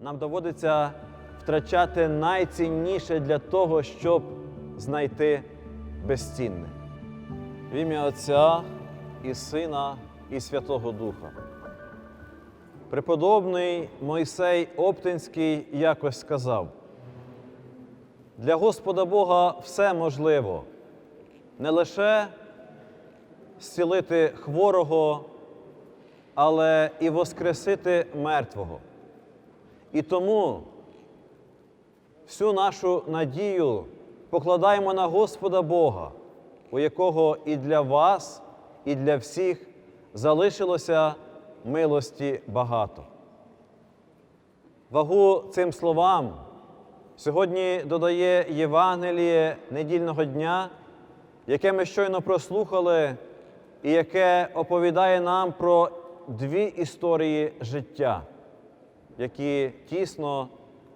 нам доводиться втрачати найцінніше для того, щоб знайти безцінне. В ім'я Отця і Сина і Святого Духа. Преподобний Мойсей Оптинський якось сказав: для Господа Бога все можливо, не лише зцілити хворого, але і воскресити мертвого. І тому всю нашу надію покладаємо на Господа Бога, у якого і для вас, і для всіх залишилося милості багато. Вагу цим словам сьогодні додає Євангеліє недільного дня, яке ми щойно прослухали, і яке оповідає нам про дві історії життя, які тісно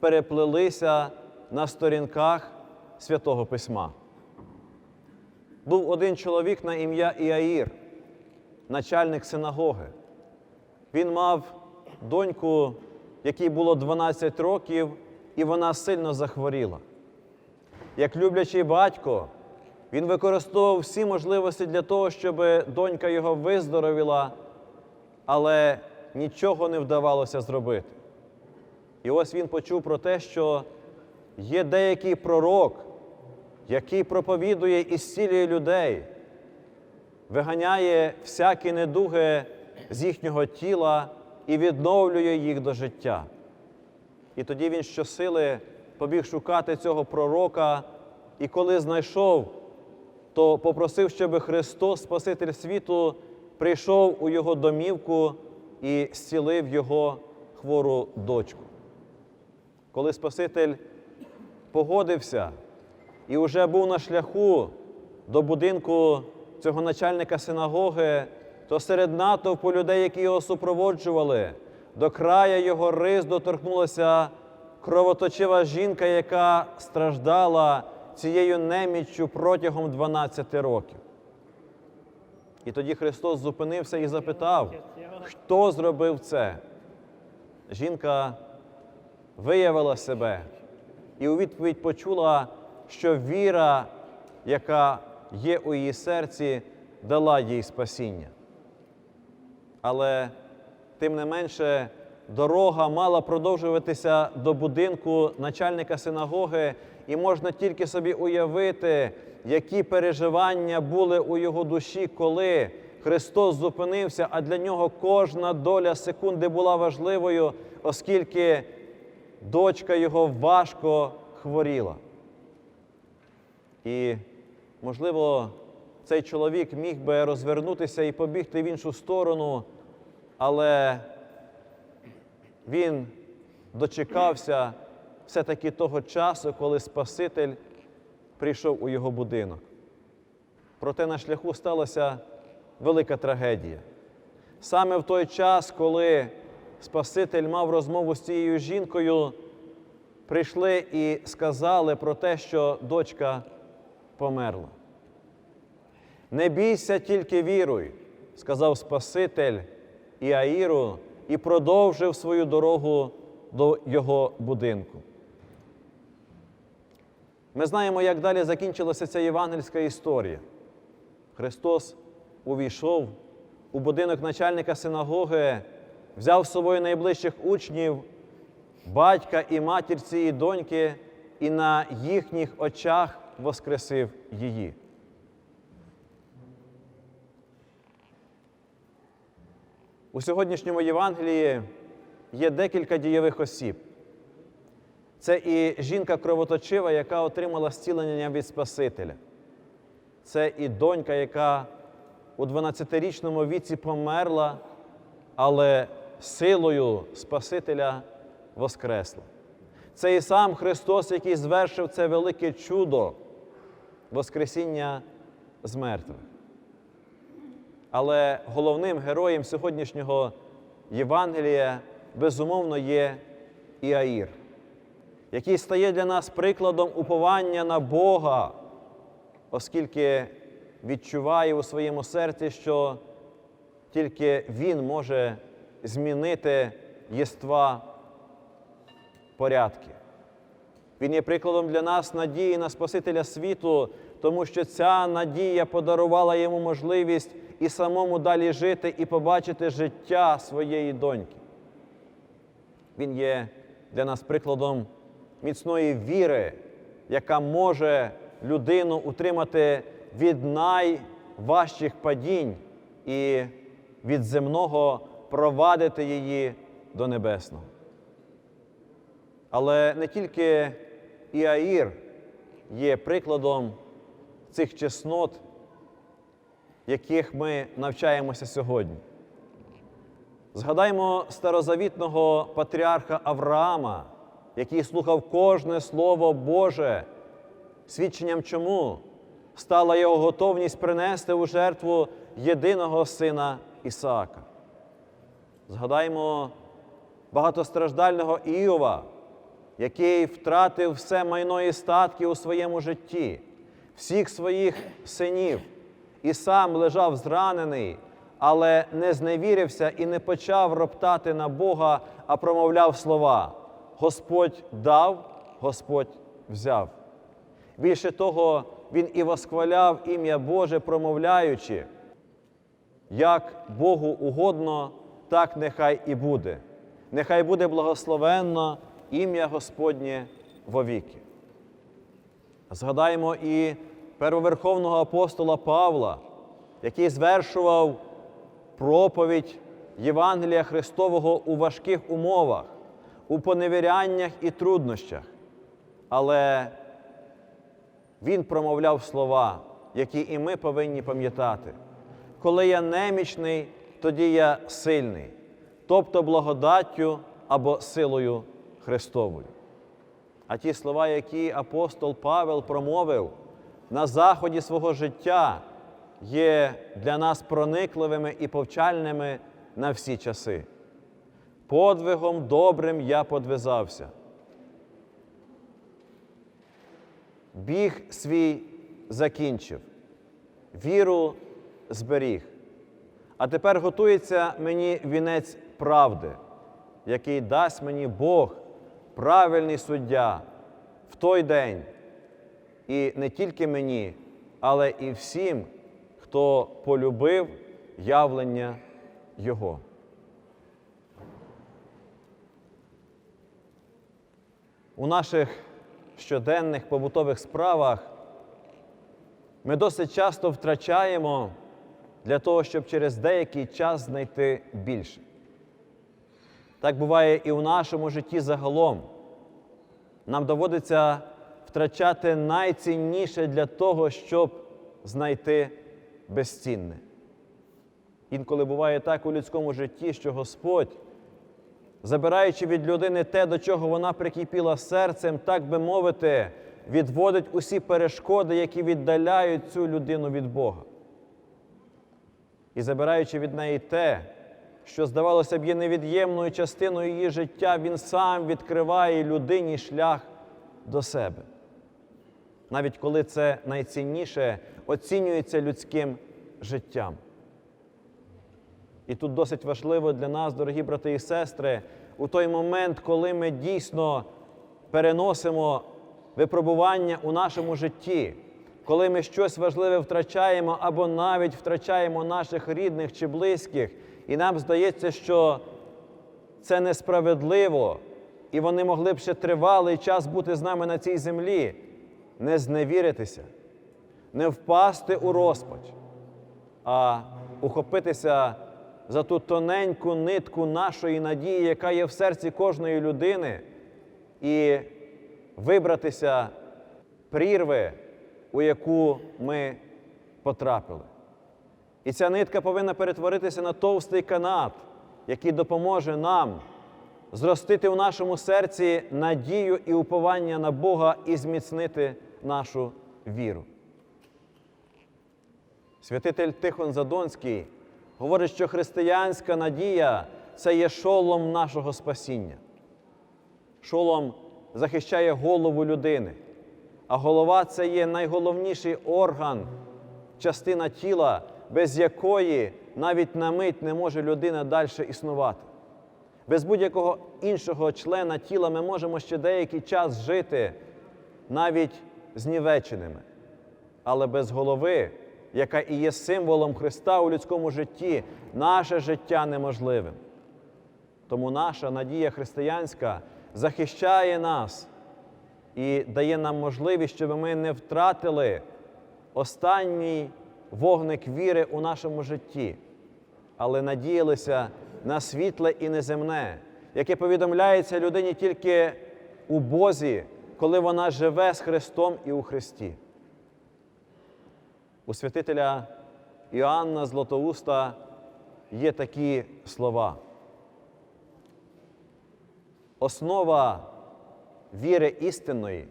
переплелися на сторінках святого Письма. Був один чоловік на ім'я Іаїр, начальник синагоги. Він мав доньку, якій було 12 років, і вона сильно захворіла. Як люблячий батько, він використовував всі можливості для того, щоб донька його виздоровіла, але нічого не вдавалося зробити. І ось він почув про те, що є деякий пророк, який проповідує і зцілює людей, виганяє всякі недуги з їхнього тіла і відновлює їх до життя. І тоді він щосили побіг шукати цього пророка, і коли знайшов, то попросив, щоб Христос, Спаситель світу, прийшов у його домівку і зцілив його хвору дочку. Коли Спаситель погодився і вже був на шляху до будинку цього начальника синагоги, то серед натовпу людей, які його супроводжували, до края його рис доторкнулася кровоточива жінка, яка страждала цією неміччю протягом 12 років. І тоді Христос зупинився і запитав, хто зробив це? Жінка виявила себе і у відповідь почула, що віра, яка є у її серці, дала їй спасіння. Але тим не менше дорога мала продовжуватися до будинку начальника синагоги, і можна тільки собі уявити, які переживання були у його душі, коли Христос зупинився, а для нього кожна доля секунди була важливою, оскільки дочка його важко хворіла. І, можливо, цей чоловік міг би розвернутися і побігти в іншу сторону, але він дочекався все-таки того часу, коли Спаситель прийшов у його будинок. Проте на шляху сталася велика трагедія. Саме в той час, коли Спаситель мав розмову з цією жінкою, прийшли і сказали про те, що дочка померла. Не бійся, тільки віруй, сказав Спаситель Іаїру і продовжив свою дорогу до його будинку. Ми знаємо, як далі закінчилася ця євангельська історія. Христос увійшов у будинок начальника синагоги, взяв з собою найближчих учнів, батька і матір цієї доньки, і на їхніх очах воскресив її. У сьогоднішньому Євангелії є декілька дієвих осіб. Це і жінка кровоточива, яка отримала зцілення від Спасителя. Це і донька, яка у 12-річному віці померла, але силою Спасителя воскресла. Це і сам Христос, який звершив це велике чудо Воскресіння з мертвих. Але головним героєм сьогоднішнього Євангелія, безумовно, є Іаїр, який стає для нас прикладом уповання на Бога, оскільки відчуває у своєму серці, що тільки Він може змінити єства порядки. Він є прикладом для нас надії на Спасителя світу, тому що ця надія подарувала йому можливість і самому далі жити і побачити життя своєї доньки. Він є для нас прикладом міцної віри, яка може людину утримати від найважчих падінь і від земного провадити її до небесного. Але не тільки Іаїр є прикладом цих чеснот, яких ми навчаємося сьогодні. Згадаймо старозавітного патріарха Авраама, який слухав кожне слово Боже, свідченням чому стала його готовність принести у жертву єдиного сина Ісаака. Згадаймо багатостраждального Іова, який втратив все майно і статки у своєму житті, всіх своїх синів, і сам лежав зранений, але не зневірився і не почав роптати на Бога, а промовляв слова: Господь дав, Господь взяв. Більше того, він і восхваляв ім'я Боже, промовляючи, як Богу угодно, так нехай і буде. Нехай буде благословенно ім'я Господнє вовіки. Згадаємо і первоверховного апостола Павла, який звершував проповідь Євангелія Христового у важких умовах, у поневіряннях і труднощах. Але він промовляв слова, які і ми повинні пам'ятати. Коли я немічний, тоді я сильний, тобто благодаттю або силою Христовою. А ті слова, які апостол Павел промовив на заході свого життя, є для нас проникливими і повчальними на всі часи. Подвигом добрим я подвизався. Біг свій закінчив, віру зберіг. А тепер готується мені вінець правди, який дасть мені Бог, правильний суддя, в той день. І не тільки мені, але і всім, хто полюбив явлення Його. У наших щоденних побутових справах ми досить часто втрачаємо для того, щоб через деякий час знайти більше. Так буває і у нашому житті загалом. Нам доводиться втрачати найцінніше для того, щоб знайти безцінне. Інколи буває так у людському житті, що Господь, забираючи від людини те, до чого вона прикипіла серцем, так би мовити, відводить усі перешкоди, які віддаляють цю людину від Бога. І забираючи від неї те, що, здавалося б, є невід'ємною частиною її життя, він сам відкриває людині шлях до себе. Навіть коли це найцінніше оцінюється людським життям. І тут досить важливо для нас, дорогі брати і сестри, у той момент, коли ми дійсно переносимо випробування у нашому житті, коли ми щось важливе втрачаємо або навіть втрачаємо наших рідних чи близьких, і нам здається, що це несправедливо, і вони могли б ще тривалий час бути з нами на цій землі, не зневіритися, не впасти у розпач, а ухопитися за ту тоненьку нитку нашої надії, яка є в серці кожної людини, і вибратися прірви, у яку ми потрапили. І ця нитка повинна перетворитися на товстий канат, який допоможе нам зростити у нашому серці надію і уповання на Бога і зміцнити нашу віру. Святитель Тихон Задонський говорить, що християнська надія це є шолом нашого спасіння. Шолом захищає голову людини, а голова це є найголовніший орган, частина тіла, без якої навіть на мить не може людина далі існувати. Без будь-якого іншого члена тіла ми можемо ще деякий час жити навіть знівеченими. Але без голови, яка і є символом Христа у людському житті, наше життя неможливим. Тому наша надія християнська захищає нас і дає нам можливість, щоб ми не втратили останній вогник віри у нашому житті, але надіялися на світле і неземне, яке повідомляється людині тільки у Бозі, коли вона живе з Христом і у Христі. У святителя Іоанна Златоуста є такі слова. Основа віри істинної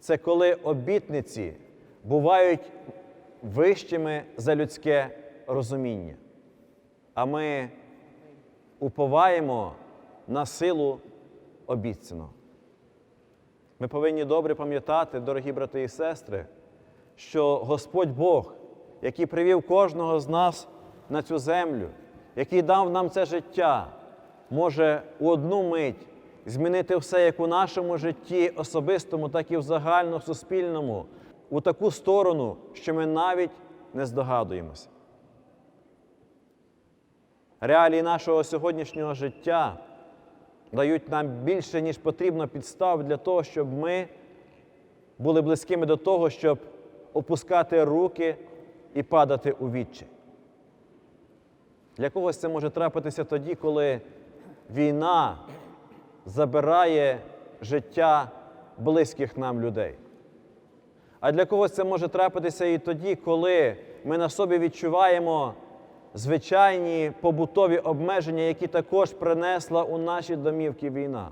це коли обітниці бувають вищими за людське розуміння. А ми уповаємо на силу обіцяного. Ми повинні добре пам'ятати, дорогі брати і сестри, що Господь Бог, який привів кожного з нас на цю землю, який дав нам це життя, може у одну мить змінити все як у нашому житті особистому, так і в загальному суспільному, у таку сторону, що ми навіть не здогадуємося. Реалії нашого сьогоднішнього життя дають нам більше, ніж потрібно підстав для того, щоб ми були близькими до того, щоб опускати руки і падати у відчай. Для когось це може трапитися тоді, коли війна забирає життя близьких нам людей. А для когось це може трапитися і тоді, коли ми на собі відчуваємо звичайні побутові обмеження, які також принесла у наші домівки війна.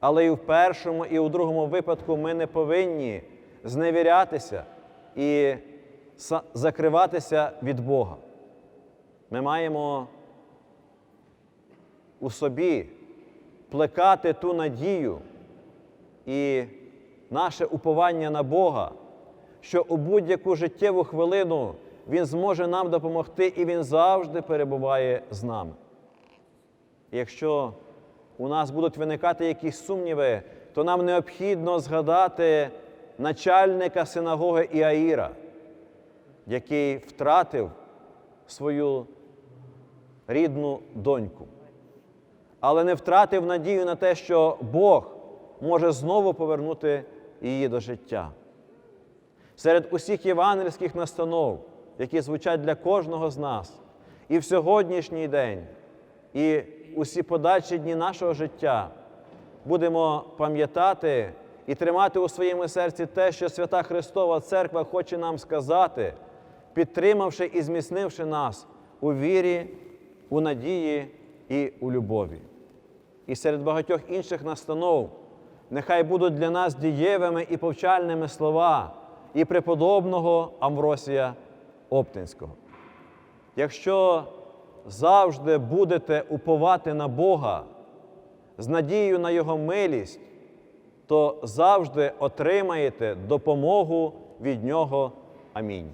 Але і в першому, і у другому випадку ми не повинні зневірятися і закриватися від Бога. Ми маємо у собі плекати ту надію і наше уповання на Бога, що у будь-яку життєву хвилину Він зможе нам допомогти і Він завжди перебуває з нами. Якщо у нас будуть виникати якісь сумніви, то нам необхідно згадати начальника синагоги Іаїра, який втратив свою рідну доньку, але не втратив надію на те, що Бог може знову повернути її до життя. Серед усіх євангельських настанов, які звучать для кожного з нас, і в сьогоднішній день, і усі подальші дні нашого життя будемо пам'ятати і тримати у своєму серці те, що Свята Христова Церква хоче нам сказати, підтримавши і зміцнивши нас у вірі, у надії і у любові. І серед багатьох інших настанов нехай будуть для нас дієвими і повчальними слова і преподобного Амвросія Оптинського. Якщо завжди будете уповати на Бога з надією на Його милість, то завжди отримаєте допомогу від Нього. Амінь.